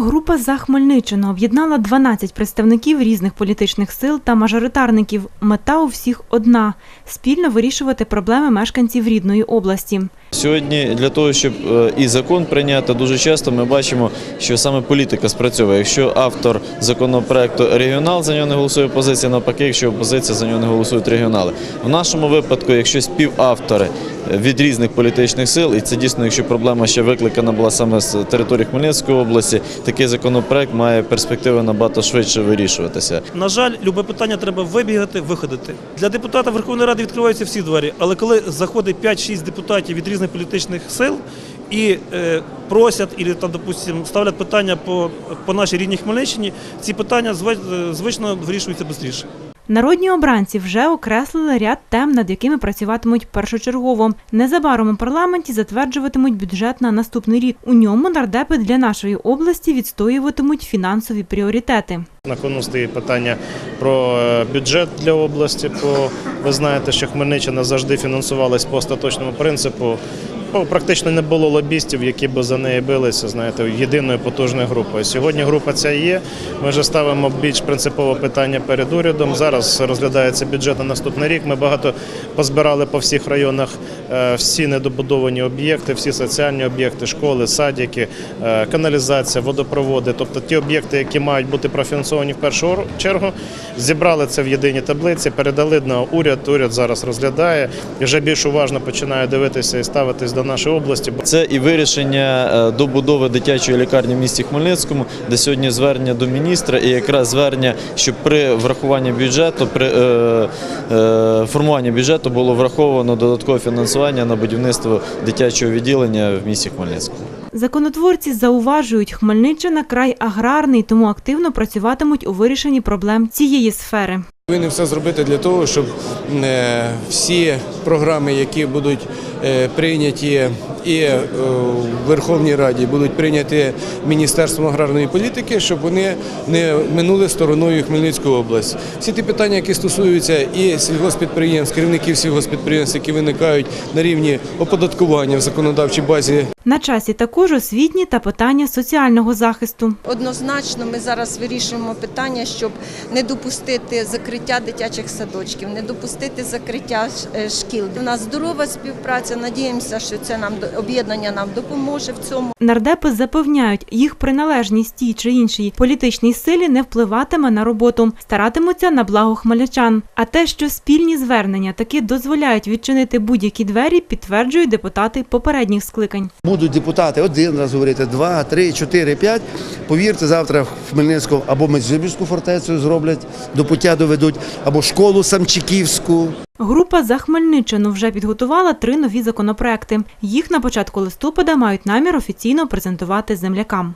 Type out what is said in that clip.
Група за Хмельниччину об'єднала 12 представників різних політичних сил та мажоритарників. Мета у всіх одна спільно вирішувати проблеми мешканців рідної області. Сьогодні для того, щоб е, і закон прийняти, дуже часто ми бачимо, що саме політика спрацьовує. Якщо автор законопроекту регіонал за нього не голосує опозиція, навпаки, якщо опозиція за нього не голосують регіонали. В нашому випадку, якщо співавтори від різних політичних сил, і це дійсно, якщо проблема ще викликана була саме з території Хмельницької області, такий законопроект має перспективи набагато швидше вирішуватися. На жаль, любе питання треба вибігати, виходити. Для депутата Верховної Ради відкриваються всі двері, але коли заходить 5-6 депутатів від різних політичних сил і е, просять, і там, допустим, ставлять питання по, по нашій рідній Хмельниччині, ці питання зви- звично вирішуються швидше. Народні обранці вже окреслили ряд тем, над якими працюватимуть першочергово. Незабаром у парламенті затверджуватимуть бюджет на наступний рік. У ньому нардепи для нашої області відстоюватимуть фінансові пріоритети. На кону стоїть питання про е, бюджет для області. Бо ви знаєте, що Хмельниччина завжди фінансувалась по остаточному принципу. Бо Практично не було лобістів, які б за неї билися, знаєте, єдиною потужною групою. Сьогодні група ця є. Ми вже ставимо більш принципове питання перед урядом. Зараз розглядається бюджет на наступний рік. Ми багато позбирали по всіх районах е, всі недобудовані об'єкти, всі соціальні об'єкти, школи, садики, е, каналізація, водопроводи, тобто ті об'єкти, які мають бути профінансовані в першу чергу. Зібрали це в єдиній таблиці, передали на уряд. Уряд зараз розглядає і вже більш уважно починає дивитися і ставитись до нашої області. Це і вирішення е, добудови дитячої лікарні в місті Хмельницькому, де сьогодні звернення до міністра, і якраз звернення, щоб при врахуванні бюджету, при е, е, формуванні бюджету було враховано додаткове фінансування на будівництво дитячого відділення в місті Хмельницькому. Законотворці зауважують, Хмельниччина край аграрний, тому активно працюватимуть у вирішенні проблем цієї сфери. Повинні все зробити для того, щоб е, всі програми, які будуть е, прийняті і е, в Верховній Раді, будуть прийняті Міністерством аграрної політики, щоб вони не минули стороною Хмельницьку область. Всі ті питання, які стосуються і сільгоспідприємств, керівників сільгоспідприємств, які виникають на рівні оподаткування в законодавчій базі На часі також освітні та питання соціального захисту. Однозначно, ми зараз вирішуємо питання, щоб не допустити закриття дитячих садочків, не допустити закриття е, шкіл. У нас здорова співпраця. Надіємося, що це нам до- об'єднання нам допоможе в цьому. Нардепи запевняють, їх приналежність тій чи іншій політичній силі не впливатиме на роботу, старатимуться на благо хмельничан. А те, що спільні звернення таки дозволяють відчинити будь-які двері, підтверджують депутати попередніх скликань. Будуть депутати один раз говорити, два, три, чотири, п'ять. Повірте, завтра в Хмельницькому або Меджибірську фортецю зроблять, до пуття доведуть, або школу Самчиківську. Група за Хмельниччину вже підготувала три нові законопроекти. Їх на початку листопада мають намір офіційно презентувати землякам.